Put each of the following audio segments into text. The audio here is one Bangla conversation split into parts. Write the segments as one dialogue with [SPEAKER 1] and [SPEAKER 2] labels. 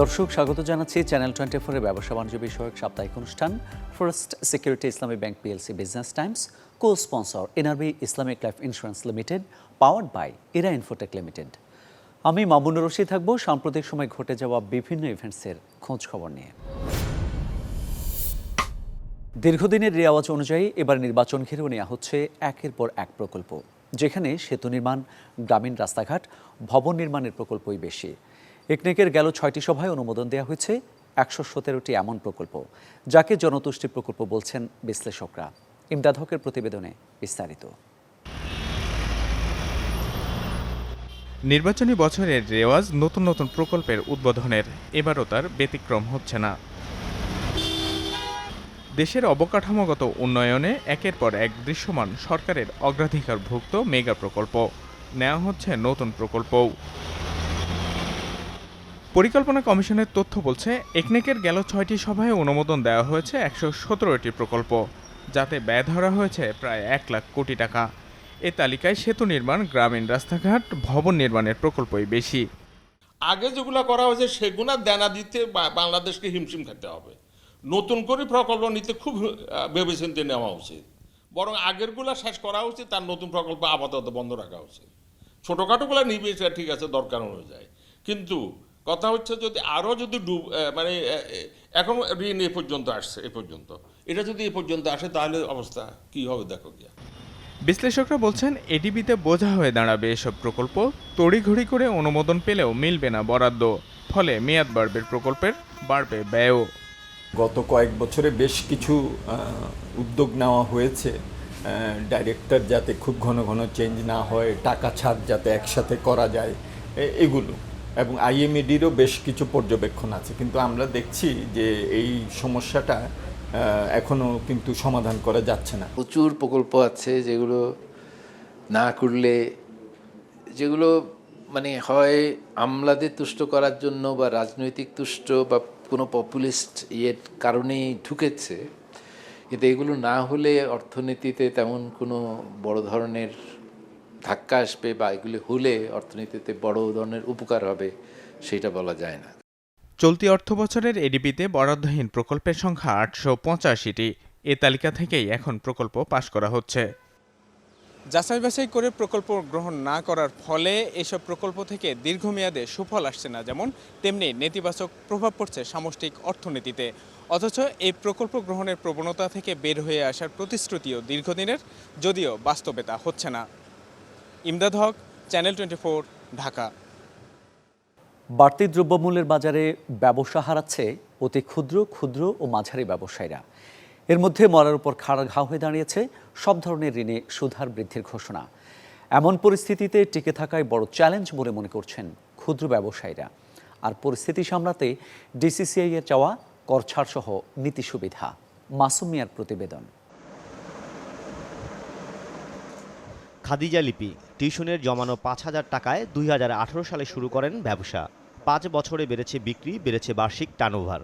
[SPEAKER 1] দর্শক, স্বাগত জানাচ্ছি চ্যানেল টোয়েন্টি ফোরের ব্যবসা বাণিজ্য বিষয়ক সাপ্তাহিক অনুষ্ঠান First Security Islami Bank PLC Business Times co sponsor NRB Islamic Life Insurance Limited powered by Era Infotech Limited আমি মামুনুর রশিদ থাকব। সাম্প্রতিক সময় ঘটে যাওয়া বিভিন্ন ইভেন্টসের খোঁজ খবর নিয়ে। দীর্ঘদিনের রেওয়াজ অনুযায়ী এবার নির্বাচন ঘিরেও নেওয়া হচ্ছে একের পর এক প্রকল্প, যেখানে সেতু নির্মাণ, গ্রামীণ রাস্তাঘাট, ভবন নির্মাণের প্রকল্পই বেশি। একনেকের গেল ছয়টি সভায় অনুমোদন দেওয়া হয়েছে একশো সতেরোটি এমন প্রকল্প, যাকে জনতুষ্টি প্রকল্প বলছেন বিশ্লেষকরা। ইমদাদ হকের প্রতিবেদনে বিস্তারিত।
[SPEAKER 2] নির্বাচনী বছরের রেওয়াজ নতুন নতুন প্রকল্পের উদ্বোধনের এবারও তার ব্যতিক্রম হচ্ছে না। দেশের অবকাঠামোগত উন্নয়নে একের পর এক দৃশ্যমান সরকারের অগ্রাধিকারভুক্ত মেগা প্রকল্প। নেওয়া হচ্ছে নতুন প্রকল্পও। পরিকল্পনা কমিশনের তথ্য বলছে, একনেকের গেল ছয়টি সভায় অনুমোদন দেওয়া হয়েছে একশো সতেরোটি প্রকল্প, যাতে ব্যয় ধরা হয়েছে প্রায় এক লাখ কোটি টাকা। এ তালিকায় সেতু নির্মাণ, গ্রামীণ রাস্তাঘাট, ভবন নির্মাণের প্রকল্পই বেশি।
[SPEAKER 3] আগে যেগুলো করা হয়েছে, সেগুলো দেনা দিতে বাংলাদেশকে হিমশিম খেতে হবে। নতুন করে প্রকল্প নিতে খুব ভেবেচিন্তে নেওয়া উচিত। বরং আগেরগুলো শেষ করা উচিত তার নতুন প্রকল্প আপাতত বন্ধ রাখা উচিত। ছোটোখাটোগুলো নিবে ঠিক আছে দরকার অনুযায়ী কিন্তু কথা হচ্ছে যদি আরও যদি ডুব মানে এখন ঋণ এ পর্যন্ত আসছে এ পর্যন্ত। এটা যদি এ পর্যন্ত আসে তাহলে অবস্থা কি হবে দেখো গিয়া।
[SPEAKER 2] বিশ্লেষকরা বলছেন এডিবিতে বোঝা হয়ে দাঁড়াবে এসব প্রকল্প তড়িঘড়ি করে অনুমোদন পেলেও মিলবে না বরাদ্দ ফলে মেয়াদ বাড়বে প্রকল্পের বাড়বে ব্যয়ও।
[SPEAKER 4] গত কয়েক বছরে বেশ কিছু উদ্যোগ নেওয়া হয়েছে ডাইরেক্টর যাতে খুব ঘন ঘন চেঞ্জ না হয় টাকা ছাড় যাতে একসাথে করা যায় এগুলো। এবং আইএমএডিরও বেশ কিছু পর্যবেক্ষণ আছে। কিন্তু আমরা দেখছি যে এই সমস্যাটা এখনও কিন্তু সমাধান করা যাচ্ছে না।
[SPEAKER 5] প্রচুর প্রকল্প আছে যেগুলো না করলে, যেগুলো মানে হয় আমলাদের তুষ্ট করার জন্য বা রাজনৈতিক তুষ্ট বা কোনো পপুলিস্ট ইয়ের কারণেই ঢুকেছে। কিন্তু এগুলো না হলে অর্থনীতিতে তেমন কোনো বড় ধরনের ধাক্কা আসবে বা এগুলি হলে অর্থনীতিতে বড় ধরনের উপকার হবে সেটা বলা যায় না।
[SPEAKER 2] চলতি অর্থ বছরের এডিবিতে বরাদ্দহীন প্রকল্পের সংখ্যা আটশো পঁচাশিটি। এ তালিকা থেকেই এখন প্রকল্প পাশ করা হচ্ছে। যাচাই বাছাই করে প্রকল্প গ্রহণ না করার ফলে এসব প্রকল্প থেকে দীর্ঘমেয়াদে সুফল আসছে না যেমন তেমনি নেতিবাচক প্রভাব পড়ছে সামষ্টিক অর্থনীতিতে। অথচ এই প্রকল্প গ্রহণের প্রবণতা থেকে বের হয়ে আসার প্রতিশ্রুতিও দীর্ঘদিনের যদিও বাস্তবে তা হচ্ছে না। Imdad Haque channel twenty Dhaka.
[SPEAKER 1] বাড়তি দ্রব্যমূল্যের বাজারে ব্যবসা হারাচ্ছে অতি ক্ষুদ্র ক্ষুদ্র ও মাঝারি ব্যবসায়ীরা। এর মধ্যে মরার উপর খাড়া ঘা হয়ে দাঁড়িয়েছে সব ধরনের ঋণে সুধার বৃদ্ধির ঘোষণা। এমন পরিস্থিতিতে টিকে থাকায় বড় চ্যালেঞ্জ বলে মনে করছেন ক্ষুদ্র ব্যবসায়ীরা। আর পরিস্থিতি সামলাতে ডিসিসিআই এর চাওয়া কর ছাড়সহ নীতি সুবিধা। মাসুম মিয়ার প্রতিবেদন।
[SPEAKER 6] খাদিজা লিপি টিউশনের জমানো পাঁচ হাজার টাকায় দুই হাজার আঠারো সালে শুরু করেন ব্যবসা। পাঁচ বছরে বেড়েছে বিক্রি, বেড়েছে বার্ষিক টার্নওভার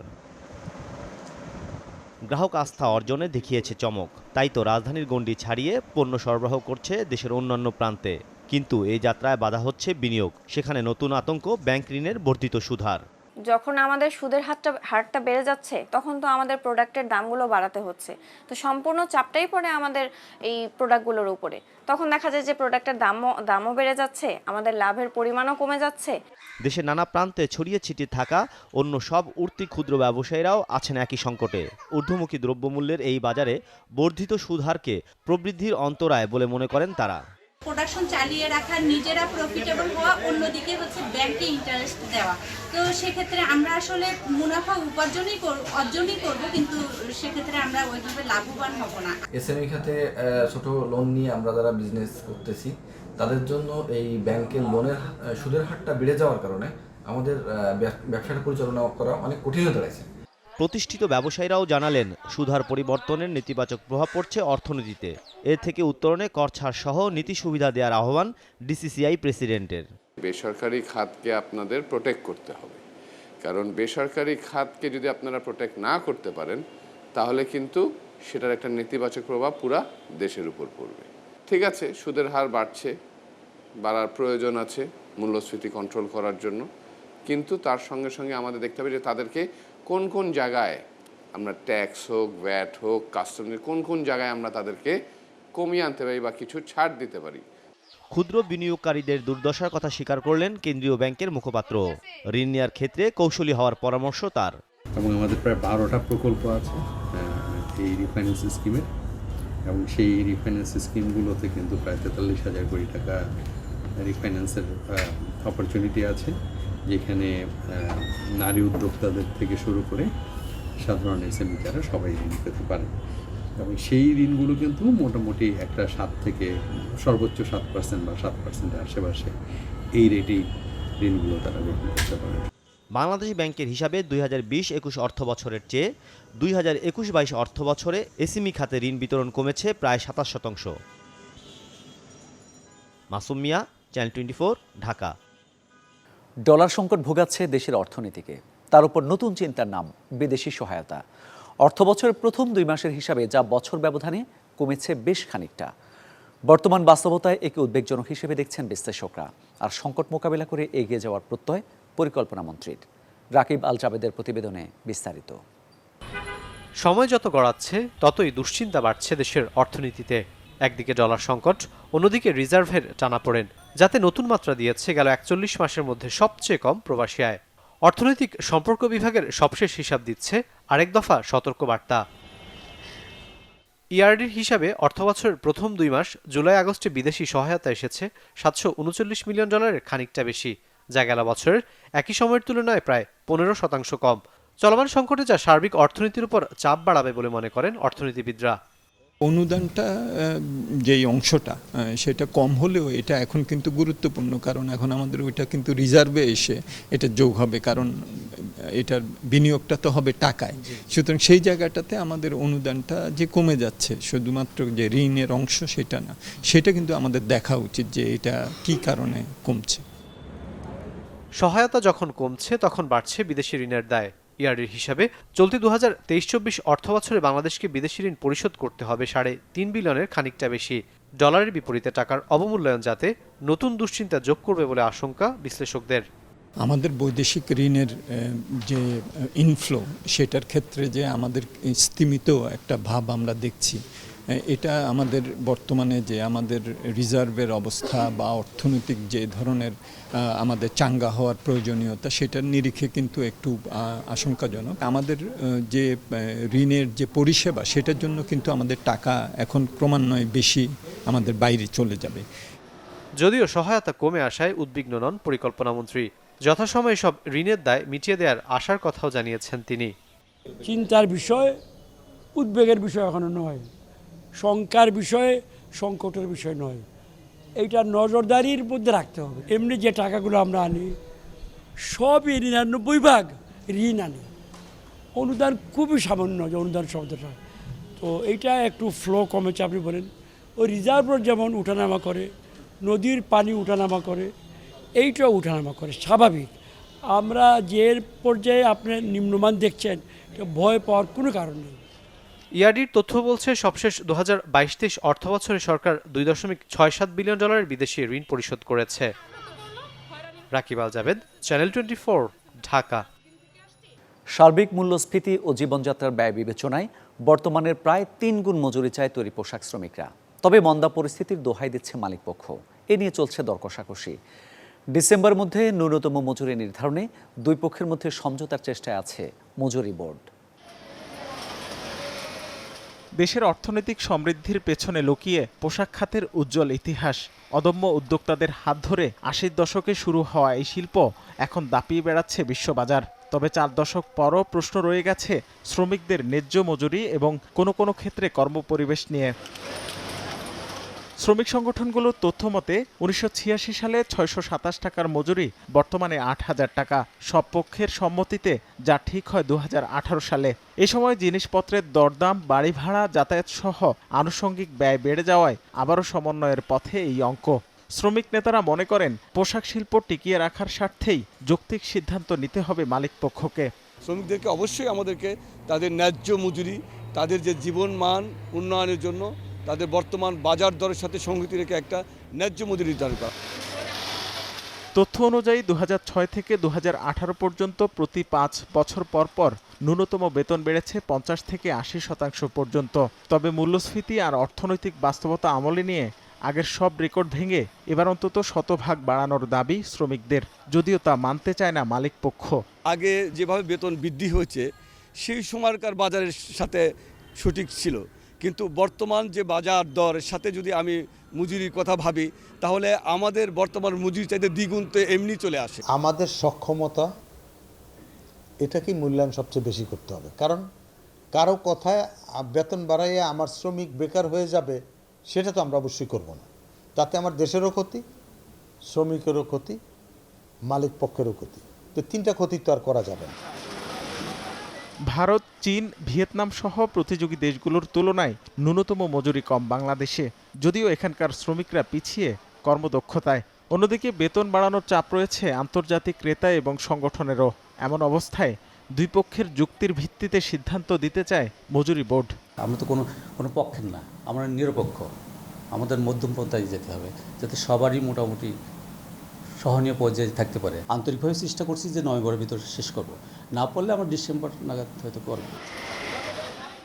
[SPEAKER 6] গ্রাহক আস্থা অর্জনে দেখিয়েছে চমক। তাই তো রাজধানীর গণ্ডি ছাড়িয়ে পণ্য সরবরাহ করছে দেশের অন্যান্য প্রান্তে। কিন্তু এই যাত্রায় বাধা হচ্ছে বিনিয়োগ। সেখানে নতুন আতঙ্ক, ব্যাংক ঋণের বর্ধিত সুধার।
[SPEAKER 7] যখন আমাদের সুদের হারটা হারটা বেড়ে যাচ্ছে, তখন তো আমাদের প্রোডাক্টের দামগুলো বাড়াতে হচ্ছে। তো সম্পূর্ণ চাপটাই পড়ে আমাদের এই প্রোডাক্টগুলোর উপরে। তখন দেখা যায় যে প্রোডাক্টের দামও দামও বেড়ে যাচ্ছে, আমাদের লাভের পরিমাণও কমে যাচ্ছে।
[SPEAKER 6] দেশের নানা প্রান্তে ছড়িয়ে ছিটিয়ে থাকা অন্য সব উঠতি ক্ষুদ্র ব্যবসায়ীরাও আছেন একই সংকটে। ঊর্ধ্বমুখী দ্রব্যমূল্যের এই বাজারে বর্ধিত সুদহারকে প্রবৃদ্ধির অন্তরায় বলে মনে করেন তারা।
[SPEAKER 8] প্রোডাকশন চালিয়ে রাখা, নিজেরা প্রফিটেবল হওয়া, অন্যদিকে হচ্ছে ব্যাংকে ইন্টারেস্ট দেওয়া। তো সেক্ষেত্রে আমরা আসলে মুনাফা উপার্জনই অর্জনই করব, কিন্তু সেক্ষেত্রে আমরা ওইভাবে লাভবান হব না।
[SPEAKER 9] এসএমই খাতে ছোট লোন নিয়ে আমরা যারা বিজনেস করতেছি, তাদের জন্য এই ব্যাংকের লোনের সুদের হারটা বেড়ে যাওয়ার কারণে আমাদের ব্যবসাটা পরিচালনা করা অনেক কঠিন হয়ে দাঁড়াইছে।
[SPEAKER 6] প্রতিষ্ঠিত ব্যবসায়ীরাও জানালেন, সুধার পরিবর্তনের নেতিবাচক প্রভাব পড়ছে অর্থনীতিতে। এর থেকে উত্তরণে কর সহ নীতি সুবিধা দেওয়ার আহ্বান ডিসিসিআই প্রেসিডেন্টের।
[SPEAKER 10] বেসরকারি খাতকে আপনাদের প্রোটেক্ট করতে হবে। কারণ বেসরকারি খাতকে যদি আপনারা প্রোটেক্ট না করতে পারেন, তাহলে কিন্তু সেটার একটা নেতিবাচক প্রভাব পুরা দেশের উপর পড়বে। ঠিক আছে, সুদের হার বাড়ছে, বাড়ার প্রয়োজন আছে, মূল্যস্ফীতি কন্ট্রোল করার জন্য। কিন্তু তার সঙ্গে সঙ্গে আমাদের দেখতে হবে যে তাদেরকে কোন কোন জায়গায় আমরা ট্যাক্স হোক ভ্যাট হোক কাস্টমের কোন কোন জায়গায় আমরা তাদেরকে কমিয়ে আনতে পারি বা কিছু ছাড় দিতে পারি?
[SPEAKER 11] ক্ষুদ্র বিনিয়োগকারীদের দুর্দশার কথা স্বীকার করলেন কেন্দ্রীয় ব্যাংকের মুখপাত্র। ঋণ নেওয়ার ক্ষেত্রে কৌশলী হওয়ার পরামর্শ তার।
[SPEAKER 12] এবং আমাদের প্রায় বারোটা প্রকল্প আছে এই রিফাইন্যান্স স্কিমের এবং সেই রিফাইন্যান্স স্কিমগুলোতে কিন্তু প্রায় তেতাল্লিশ হাজার কোটি টাকা রিফাইন্যান্সের অপরচুনিটি আছে। যেখানে নারী উদ্যোক্তাদের থেকে শুরু করে সাধারণ এসএমই যারা সবাই ঋণ পেতে পারে। এবং সেই ঋণগুলো কিন্তু মোটামুটি একটা সাত থেকে, সর্বোচ্চ সাত পার্সেন্ট বা সাত পার্সেন্টের আশেপাশে এই রেটেই ঋণগুলো তারা গ্রহণ করতে পারে।
[SPEAKER 11] বাংলাদেশ ব্যাংকের হিসাবে দুই হাজার বিশ একুশ অর্থ বছরের চেয়ে দুই হাজার একুশ বাইশ অর্থ বছরে এসএমই খাতে ঋণ বিতরণ কমেছে প্রায় সাতাশ শতাংশ। Masum Mia, channel twenty Dhaka.
[SPEAKER 1] Dollar সংকট ভোগাচ্ছে দেশের অর্থনীতিকে। তার উপর নতুন চিন্তার নাম, বিদেশি সহায়তা। অর্থ বছরের প্রথম দুই মাসের হিসাবে যা বছর ব্যবধানে কমেছে বেশ খানিকটা। বর্তমান বাস্তবতায় একে উদ্বেগজনক হিসেবে দেখছেন বিশ্লেষকরা। আর সংকট মোকাবিলা করে এগিয়ে যাওয়ার প্রত্যয় পরিকল্পনা মন্ত্রীর। রাকিব আল জাবেদের প্রতিবেদনে বিস্তারিত।
[SPEAKER 13] সময় যত গড়াচ্ছে, ততই দুশ্চিন্তা বাড়ছে দেশের অর্থনীতিতে। একদিকে ডলার সংকট, অন্যদিকে রিজার্ভের টানাপোড়েন যাতে নতুন মাত্রা দিয়েছে গেল একচল্লিশ মাসের মধ্যে সবচেয়ে কম প্রবাসী আয়। অর্থনৈতিক সম্পর্ক বিভাগের সবশেষ হিসাব দিচ্ছে আরেক দফা সতর্ক বার্তা ইআরডির হিসাবে অর্থবছরের প্রথম দুই মাস জুলাই আগস্টে বিদেশি সহায়তা এসেছে সাতশো উনচল্লিশ মিলিয়ন ডলারের খানিকটা বেশি, যা গেল বছরের একই সময়ের তুলনায় প্রায় পনেরো শতাংশ কম। চলমান সংকটে যা সার্বিক অর্থনীতির উপর চাপ বাড়াবে বলে মনে করেন অর্থনীতিবিদরা।
[SPEAKER 4] অনুদানটা যেই অংশটা সেটা কম হলেও এটা এখন কিন্তু গুরুত্বপূর্ণ কারণ এখন আমাদের ওইটা কিন্তু রিজার্ভে এসে এটা যোগ হবে কারণ এটার বিনিয়োগটা তো হবে টাকায়। সুতরাং সেই জায়গাটাতে আমাদের অনুদানটা যে কমে যাচ্ছে শুধুমাত্র যে ঋণের অংশ সেটা না সেটা কিন্তু আমাদের দেখা উচিত যে এটা কি কারণে কমছে।
[SPEAKER 13] সহায়তা যখন কমছে তখন বাড়ছে বিদেশি ঋণের দায়। ইয়ার্ডের হিসাবে চলতি দু হাজার তেইশ চব্বিশ অর্থ বছরে বাংলাদেশকে বিদেশি ঋণ পরিশোধ করতে হবে সাড়ে তিন বিলিয়নের খানিকটা বেশি। ডলারের বিপরীতে টাকার অবমূল্যায়ন যাতে নতুন দুশ্চিন্তা যোগ করবে বলে আশঙ্কা বিশ্লেষকদের।
[SPEAKER 4] আমাদের বৈদেশিক ঋণের যে ইনফ্লো সেটার ক্ষেত্রে যে আমাদের স্তিমিত একটা ভাব আমরা দেখছি এটা আমাদের বর্তমানে যে আমাদের রিজার্ভের অবস্থা বা অর্থনৈতিক যে ধরনের আমাদের চাঙ্গা হওয়ার প্রয়োজনীয়তা সেটার নিরিখে কিন্তু একটু আশঙ্কাজনক। আমাদের যে ঋণের যে পরিষেবা সেটার জন্য কিন্তু আমাদের টাকা এখন ক্রমান্বয়ে বেশি আমাদের বাইরে চলে যাবে।
[SPEAKER 13] যদিও সহায়তা কমে আসায় উদ্বিগ্ন নন পরিকল্পনামন্ত্রী যথাসময়ে সব ঋণের দায় মিটিয়ে দেওয়ার আশার কথাও জানিয়েছেন তিনি।
[SPEAKER 14] চিন্তার বিষয় উদ্বেগের বিষয় এখনও নয়। শঙ্কার বিষয়ে, সংকটের বিষয় নয়। এইটা নজরদারির মধ্যে রাখতে হবে। এমনি যে টাকাগুলো আমরা আনি, সবই নিরানব্বই ভাগ ঋণ আনি। অনুদান খুবই সামান্য যে অনুদান শব্দটা। তো এইটা একটু ফ্লো কমেছে, আপনি বলেন। ওই রিজার্ভর যেমন উঠানামা করে, নদীর পানি উঠানামা করে, এইটাও উঠানামা করে, স্বাভাবিক। আমরা যে পর্যায়ে আপনি নিম্নমান দেখছেন ভয় পাওয়ার কোনো কারণ নেই।
[SPEAKER 13] ইয়াডির তথ্য বলছে, সবশেষ দু হাজার বাইশ তেইশ অর্থ বছরে সরকার দুই দশমিক ছয় সাত বিলিয়ন ডলারের বিদেশি ঋণ পরিশোধ করেছে। Rakib Al Javed channel twenty four Dhaka.
[SPEAKER 1] সার্বিক মূল্যস্ফীতি ও জীবনযাত্রার ব্যয় বিবেচনায় বর্তমানের প্রায় তিন গুণ মজুরি চায় তৈরি পোশাক শ্রমিকরা। তবে মন্দা পরিস্থিতির দোহাই দিচ্ছে মালিকপক্ষ। এ নিয়ে চলছে দর কষাকষি। ডিসেম্বর মধ্যে ন্যূনতম মজুরি নির্ধারণে দুই পক্ষের মধ্যে সমঝোতার চেষ্টায় আছে মজুরি বোর্ড।
[SPEAKER 15] দেশের অর্থনৈতিক সমৃদ্ধির পেছনে লুকিয়ে পোশাক খাতের উজ্জ্বল ইতিহাস। অদম্য উদ্যোক্তাদের হাত ধরে আশির দশকে শুরু হওয়া এই শিল্প এখন দাপিয়ে বেড়াচ্ছে বিশ্ববাজার। তবে চার দশক পরও প্রশ্ন রয়ে গেছে শ্রমিকদের ন্যায্য মজুরি এবং কোনো কোনো ক্ষেত্রে কর্মপরিবেশ নিয়ে। শ্রমিক সংগঠনগুলোর তথ্য মতে, উনিশশো ছিয়াশি সালে ছয়শো সাতাশ টাকার মজুরি, বর্তমানে আট হাজার টাকা। সব পক্ষের সম্মতিতে যা ঠিক হয় দু হাজার আঠারো সালে। এ সময় জিনিসপত্রের দরদাম, বাড়ি ভাড়া যাতায়াত সহ আনুষঙ্গিক ব্যয় বেড়ে যাওয়ায় আবারও সমন্বয়ের পথে এই অঙ্ক। শ্রমিক নেতারা মনে করেন, পোশাক শিল্প টিকিয়ে রাখার স্বার্থেই যৌক্তিক সিদ্ধান্ত নিতে হবে মালিকপক্ষকে
[SPEAKER 14] শ্রমিকদেরকে অবশ্যই আমাদেরকে তাদের ন্যায্য মজুরি, তাদের যে জীবন মান উন্নয়নের জন্য তাদের বর্তমান বাজার দরের সাথে সংগতি রেখে একটা ন্যায্য মজুরি নির্ধারণ করা।
[SPEAKER 15] তথ্য অনুযায়ী দু হাজার ছয় থেকে দু হাজার আঠারো পর্যন্ত প্রতি পাঁচ বছর পর পর ন্যূনতম বেতন বেড়েছে পঞ্চাশ থেকে আশি শতাংশ পর্যন্ত। তবে মূল্যস্ফীতি আর অর্থনৈতিক বাস্তবতা আমলে নিয়ে আগের সব রেকর্ড ভেঙে এবার অন্তত শতভাগ বাড়ানোর দাবি শ্রমিকদের। যদিও তা মানতে চায় না মালিক পক্ষ
[SPEAKER 16] আগে যেভাবে বেতন বৃদ্ধি হয়েছে সেই সময়কার বাজারের সাথে সঠিক ছিল। কিন্তু বর্তমান যে বাজার দরের সাথে যদি আমি মজুরির কথা ভাবি, তাহলে আমাদের বর্তমান মজুরি চাইতে দ্বিগুণ তো এমনি চলে আসে।
[SPEAKER 17] আমাদের সক্ষমতা এটাকেই মূল্যায়ন সবচেয়ে বেশি করতে হবে? কারণ কারও কথায় বেতন বাড়াইয়ে আমার শ্রমিক বেকার হয়ে যাবে, সেটা তো আমরা অবশ্যই করব না। তাতে আমার দেশেরও ক্ষতি, শ্রমিকেরও ক্ষতি, মালিক পক্ষেরও ক্ষতি। তো তিনটা ক্ষতি তো আর করা যাবে না।
[SPEAKER 15] ভারত, চীন, ভিয়েতনাম সহ প্রতিযোগী দেশগুলোর তুলনায় ন্যূনতম মজুরি কম বাংলাদেশে। যদিও এখানকার শ্রমিকরা পিছিয়ে কর্মদক্ষতায়। অন্যদিকে বেতন বাড়ানোর চাপ রয়েছে আন্তর্জাতিক ক্রেতা এবং সংগঠনেরও। এমন অবস্থায় দুই পক্ষের যুক্তির ভিত্তিতে সিদ্ধান্ত দিতে চায় মজুরি বোর্ড।
[SPEAKER 18] আমরা তো কোনো কোনো পক্ষের না, আমরা নিরপেক্ষ। আমাদের মধ্যম পন্থায় যেতে হবে, যাতে সবারই মোটামুটি সহনীয় পর্যায়ে থাকতে পারে। আন্তরিকভাবে চেষ্টা করছি যে নভেম্বরের ভিতরে শেষ করব। না পড়লে আমরা ডিসেম্বর নাগাদ হয়তো করব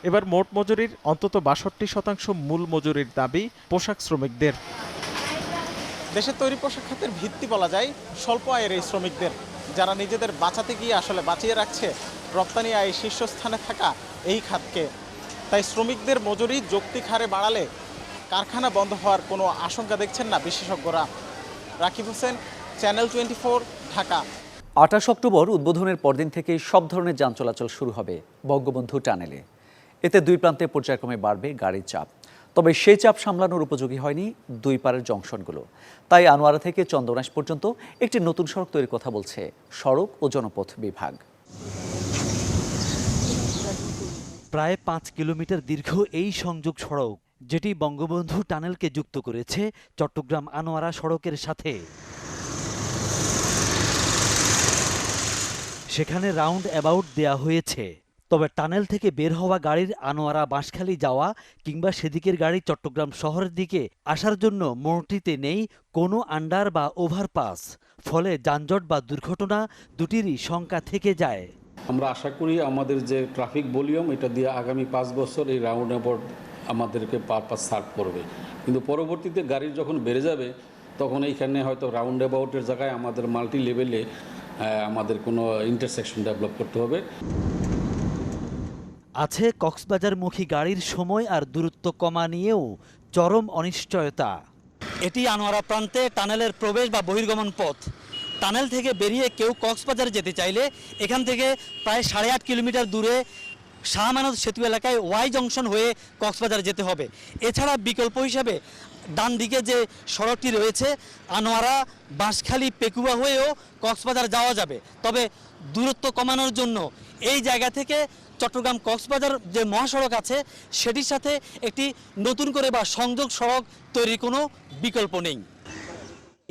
[SPEAKER 15] এবার মোট মজুরির অন্তত বাষট্টি শতাংশ মূল মজুরির দাবি পোশাক শ্রমিকদের। দেশের তৈরি পোশাক খাতের ভিত্তি বলা যায় স্বল্প আয়ের এই শ্রমিকদের। যারা নিজেদের বাঁচাতে গিয়ে আসলে বাঁচিয়ে রাখছে রপ্তানি আয় শীর্ষস্থানে থাকা এই খাতকে। তাই শ্রমিকদের মজুরি যৌক্তিক হারে বাড়ালে কারখানা বন্ধ হওয়ার কোনো আশঙ্কা দেখছেন না বিশেষজ্ঞরা। Rakib Hossain channel twenty Dhaka.
[SPEAKER 1] আঠাশ অক্টোবর উদ্বোধনের পরদিন থেকেই সব ধরনের যান চলাচল শুরু হবে বঙ্গবন্ধু টানেলে। এতে দুই প্রান্তে পর্যায়ক্রমে বাড়বে গাড়ির চাপ। তবে সেই চাপ সামলানোর উপযোগী হয়নি দুই পারের জংশনগুলো। তাই আনোয়ারা থেকে চন্দনাইশ পর্যন্ত একটি নতুন সড়ক তৈরির কথা বলছে সড়ক ও জনপথ বিভাগ।
[SPEAKER 11] প্রায় পাঁচ কিলোমিটার দীর্ঘ এই সংযোগ সড়ক, যেটি বঙ্গবন্ধু টানেলকে যুক্ত করেছে চট্টগ্রাম আনোয়ারা সড়কের সাথে। সেখানে রাউন্ড অ্যাবাউট দেয়া হয়েছে। তবে টানেল থেকে বের হওয়া গাড়ির আনোয়ারা বাঁশখালী যাওয়া কিংবা সেদিকের গাড়ি চট্টগ্রাম শহরের দিকে আসার জন্য মোড়টিতে নেই কোনো আন্ডার বা ওভারপাস। ফলে যানজট বা দুর্ঘটনা দুটিরই শঙ্কা থেকে যায়।
[SPEAKER 12] আমরা আশা করি আমাদের যে ট্রাফিক ভলিউম, এটা দিয়ে আগামী পাঁচ বছর এই রাউন্ড অ্যাবাউট আমাদেরকে পারপাস সার্ভ করবে। কিন্তু পরবর্তীতে গাড়ি যখন বেড়ে যাবে, তখন এইখানে হয়তো রাউন্ড অ্যাবাউটের জায়গায় আমাদের মাল্টি লেভেলে আমাদের কোনো ইন্টারসেকশন ডেভেলপ করতে হবে।
[SPEAKER 11] আছে কক্সবাজারমুখী গাড়ির সময় আর দূরত্ব কমা নিয়েও চরম অনিশ্চয়তা। এটি আনোয়ারা প্রান্তে টানেলের প্রবেশ বা বহির্গমন পথ। টানেল থেকে বেরিয়ে কেউ কক্সবাজার যেতে চাইলে এখান থেকে প্রায় সাড়ে আট কিলোমিটার দূরে শাহ মানদ সেতু এলাকায় ওয়াই জংশন হয়ে কক্সবাজার যেতে হবে। এছাড়া বিকল্প হিসাবে ডান দিকে যে সড়কটি রয়েছে, আনোয়ারা, বাঁশখালী, পেকুয়া হয়েও কক্সবাজার যাওয়া যাবে। তবে দূরত্ব কমানোর জন্য এই জায়গা থেকে চট্টগ্রাম কক্সবাজার যে মহাসড়ক আছে, সেটির সাথে একটি নতুন করে বা সংযোগ সড়ক তৈরির কোনো বিকল্প নেই।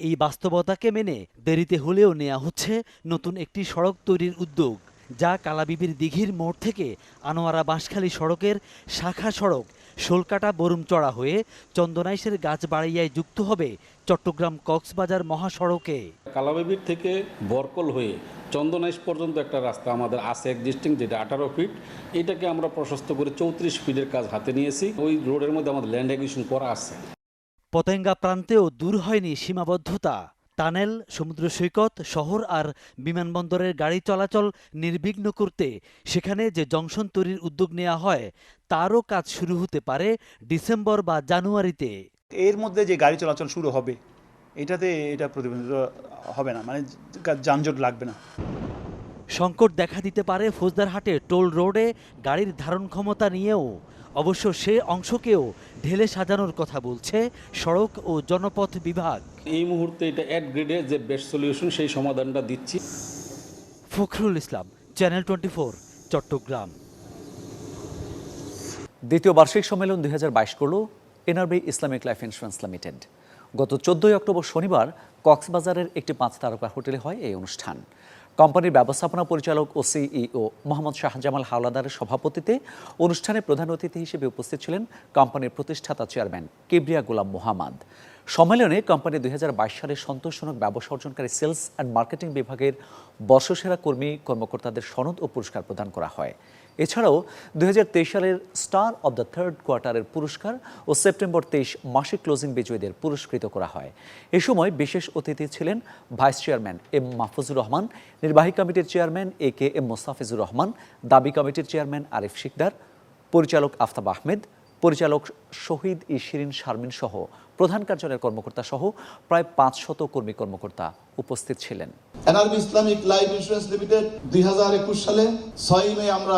[SPEAKER 11] এই বাস্তবতাকে মেনে দেরিতে হলেও নেওয়া হচ্ছে নতুন একটি সড়ক তৈরির উদ্যোগ। যা কালাবিবির দিঘির মোড় থেকে আনোয়ারা বাঁশখালী সড়কের শাখা সড়ক শোলকাটা বরুমচড়া হয়ে চন্দনাইশের গাছবাড়িয়ায় যুক্ত হবে চট্টগ্রাম কক্সবাজার মহাসড়কে।
[SPEAKER 12] কালাবিবির থেকে বরকল হয়ে চন্দনাইশ পর্যন্ত একটা রাস্তা আমাদের আছে এক্সিস্টিং যেটা আঠারো ফিট এটাকে আমরা প্রশস্ত করে চৌত্রিশ ফিটের কাজ হাতে নিয়েছি। ওই রোডের মধ্যে আমাদের ল্যান্ড এগ্রিশন করা আছে।
[SPEAKER 11] পতেঙ্গা প্রান্তেও দূর হয়নি সীমাবদ্ধতা। টানেল সমুদ্র সৈকত শহর আর বিমানবন্দরের গাড়ি চলাচল নির্বিঘ্ন করতে সেখানে যে জংশন তৈরির উদ্যোগ নেওয়া হয় তারও কাজ শুরু হতে পারে ডিসেম্বর বা জানুয়ারিতে।
[SPEAKER 19] এর মধ্যে যে গাড়ি চলাচল শুরু হবে এটাতে এটা প্রতিবন্ধিত হবে না মানে যানজট লাগবে না।
[SPEAKER 11] সংকট দেখা দিতে পারে ফৌজদারহাটে টোল রোডে গাড়ির ধারণ ক্ষমতা নিয়েও। অবশ্য সে অংশকেও ঢেলে সাজানোর কথা বলছে সড়ক ও জনপথ বিভাগ।
[SPEAKER 12] এই মুহূর্তে এটা অ্যাড গ্রেডে যে বেস্ট সলিউশন সেই সমাধানটা দিচ্ছি।
[SPEAKER 11] Fakhrul Islam channel twenty Chattogram.
[SPEAKER 1] দ্বিতীয় বার্ষিক সম্মেলন দুই করল NRB Islamic Life Insurance Limited. গত চোদ্দই অক্টোবর শনিবার কক্সবাজারের একটি পাঁচ তারকা হোটেলে হয় এই অনুষ্ঠান। কোম্পানির ব্যবস্থাপনা পরিচালক ও সিইও মোহাম্মদ শাহজামাল হাওলাদারের সভাপতিতে অনুষ্ঠানে প্রধান অতিথি হিসেবে উপস্থিত ছিলেন কোম্পানির প্রতিষ্ঠাতা চেয়ারম্যান কিবরিয়া গোলাম মোহাম্মদ। সম্মেলনে কোম্পানি দুই সালে সন্তোষজনক ব্যবসা অর্জনকারী সেলস অ্যান্ড মার্কেটিং বিভাগের বর্ষসেরা কর্মী কর্মকর্তাদের সনদ ও পুরস্কার প্রদান করা হয়। এছাড়াও দুই হাজার তেইশ সালের স্টার অব দ্য থার্ড কোয়ার্টারের পুরস্কার ও সেপ্টেম্বর তেইশ মাসিক ক্লোজিং বিজয়ীদের পুরস্কৃত করা হয়। এ সময় বিশেষ অতিথি ছিলেন vice chairman M Mahfuzur Rahman, নির্বাহী কমিটির chairman A K M Mostafizur Rahman, দাবি কমিটির চেয়ারম্যান আরিফ শিকদার, পরিচালক আফতাব আহমেদ, পরিচালক শহীদ ই শিরিন শারমিন সহ প্রধান কার্যালয়ের কর্মকর্তা সহ প্রায় পাঁচশত কর্মী কর্মকর্তা উপস্থিত ছিলেন।
[SPEAKER 20] NRB Islamic Life Insurance Limited দুই সালে ছয়ই মে আমরা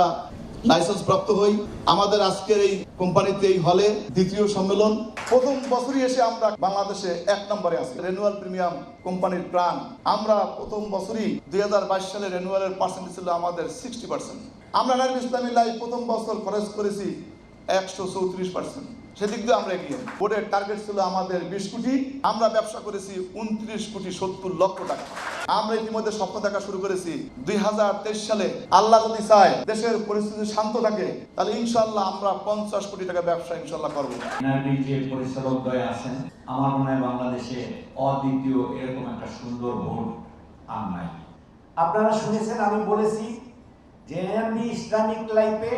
[SPEAKER 20] লাইসেন্স প্রাপ্ত হই। আমাদের আজকের এই কোম্পানিতে এই হলে দ্বিতীয় সম্মেলন। প্রথম বছরই এসে আমরা বাংলাদেশে এক নম্বরে আছি। রেনুয়াল প্রিমিয়াম কোম্পানির প্রাণ। আমরা প্রথম বছরই দুই হাজার বাইশ সালে রেনুয়ালের পার্সেন্টেজ ছিল আমাদের সিক্সটি পার্সেন্ট আমরা এনআরবি ইসলামিক লাইফ প্রথম বছর খরচ করেছি একশো চৌত্রিশ পার্সেন্ট সেদিক দিয়ে আমরা এগিয়ে বোর্ডের টার্গেট ছিল আমাদের বিশ কোটি, আমরা ব্যবসা করেছি উনত্রিশ কোটি সত্তর লক্ষ টাকা। আমরা ইতিমধ্যে স্বপ্ন দেখা শুরু করেছি দুই হাজার তেইশ সালে আল্লাহ যদি চায় দেশের পরিস্থিতি শান্ত থাকে, তাহলে ইনশাল্লাহ আমরা পঞ্চাশ কোটি টাকা ব্যবসা ইনশাল্লাহ করব।
[SPEAKER 21] যে পরিচালক দ্বয় আছেন, আমার মনে হয় বাংলাদেশে অদ্বিতীয় এরকম একটা সুন্দর বোর্ড আর আপনারা শুনেছেন, আমি বলেছি যে ইসলামিক লাইফে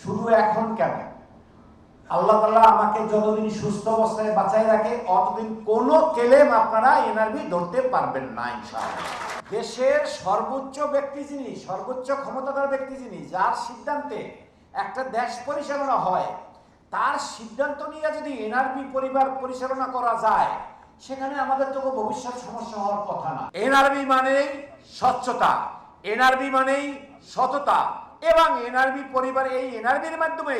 [SPEAKER 21] শুরু এখন কেন? আল্লাহ তাআলা আমাকে যতদিন সুস্থ অবস্থায় বাঁচাই রাখে, অতদিন কোনো কেলেম আপনারা এনআরবি ধরতে পারবেন না, ইনশাআল্লাহ। দেশের সর্বোচ্চ ব্যক্তি যিনি, সর্বোচ্চ ক্ষমতাধর ব্যক্তি যিনি, যার সিদ্ধান্তে একটা দেশ পরিচালনা হয়, তার সিদ্ধান্ত নিয়ে যদি এনআরবি পরিবার পরিচালনা করা যায়, সেখানে আমাদের তো ভবিষ্যৎ সমস্যা হওয়ার কথা না। এনআরবি মানেই স্বচ্ছতা, এনআরবি মানেই সততা, এবং এনআরবি পরিবার এই এনআরবির মাধ্যমে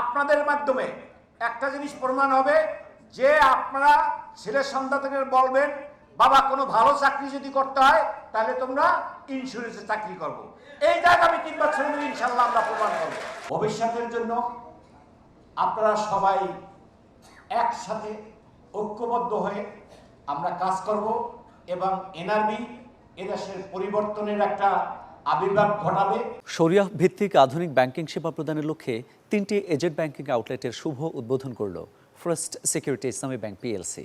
[SPEAKER 21] আপনাদের মাধ্যমে একটা জিনিস প্রমাণ হবে, যে আপনারা ছেলে সন্তানদের বলবেন, বাবা, কোনো ভালো চাকরি যদি করতে হয়, তাহলে তোমরা ইন্স্যুরেন্সে চাকরি করব। এইটা আমি তিন মধ্যে ইনশাল্লাহ আমরা প্রমাণ করব। ভবিষ্যতের জন্য আপনারা সবাই একসাথে ঐক্যবদ্ধ হয়ে আমরা কাজ করব এবং এনআরবি, এদেশের পরিবর্তনের একটা আবির্ভাব ঘটাবে।
[SPEAKER 1] শরিয়াহ ভিত্তিক আধুনিক ব্যাংকিং সেবা প্রদানের লক্ষ্যে তিনটি এজেন্ট ব্যাংকিং আউটলেটের শুভ উদ্বোধন করল First Security Islami Bank PLC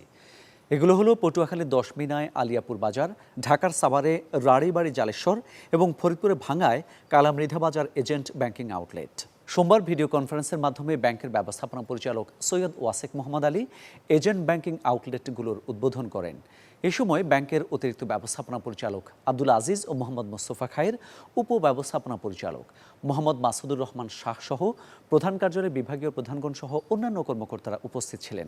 [SPEAKER 1] এগুলো হলো পটুয়াখালীর দশমিনায় আলিয়াপুর বাজার, ঢাকার সাভারে রাড়িবাড়ি জালেশ্বর এবং ফরিদপুরে ভাঙায় Kalamridha Bazar agent banking outlet. সোমবার ভিডিও কনফারেন্সের মাধ্যমে ব্যাংকের ব্যবস্থাপনা পরিচালক সৈয়দ ওয়াসেক মোহাম্মদ আলী এজেন্ট ব্যাংকিং আউটলেটগুলোর উদ্বোধন করেন। এ সময় ব্যাংকের অতিরিক্ত ব্যবস্থাপনা পরিচালক আব্দুল আজিজ ও মোহাম্মদ মোস্তফা খায়ের উপ ব্যবস্থাপনা পরিচালক মোহাম্মদ মাসুদুর রহমান শাহ সহ প্রধান কার্যালয়ের বিভাগীয় প্রধানগণ সহ অন্যান্য কর্মকর্তারা উপস্থিত ছিলেন।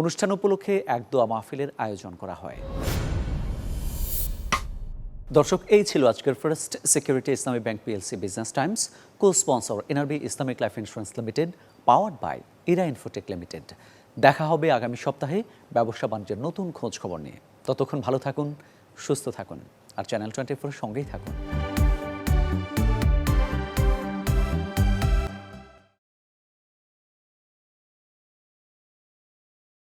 [SPEAKER 1] অনুষ্ঠান উপলক্ষে এক দোয়া মাহফিলের আয়োজন করা হয়। দর্শক, এই ছিল আজকের First Security Islami Bank PLC Business Times. Co sponsor NRB Islamic Life Insurance Limited, powered by Era Infotech Limited. দেখা হবে আগামী সপ্তাহে ব্যবসা বাণিজ্যের নতুন খোঁজ খবর নিয়ে। ততক্ষণ ভালো থাকুন, সুস্থ থাকুন, আর চ্যানেল টোয়েন্টি ফোর সঙ্গেই থাকুন।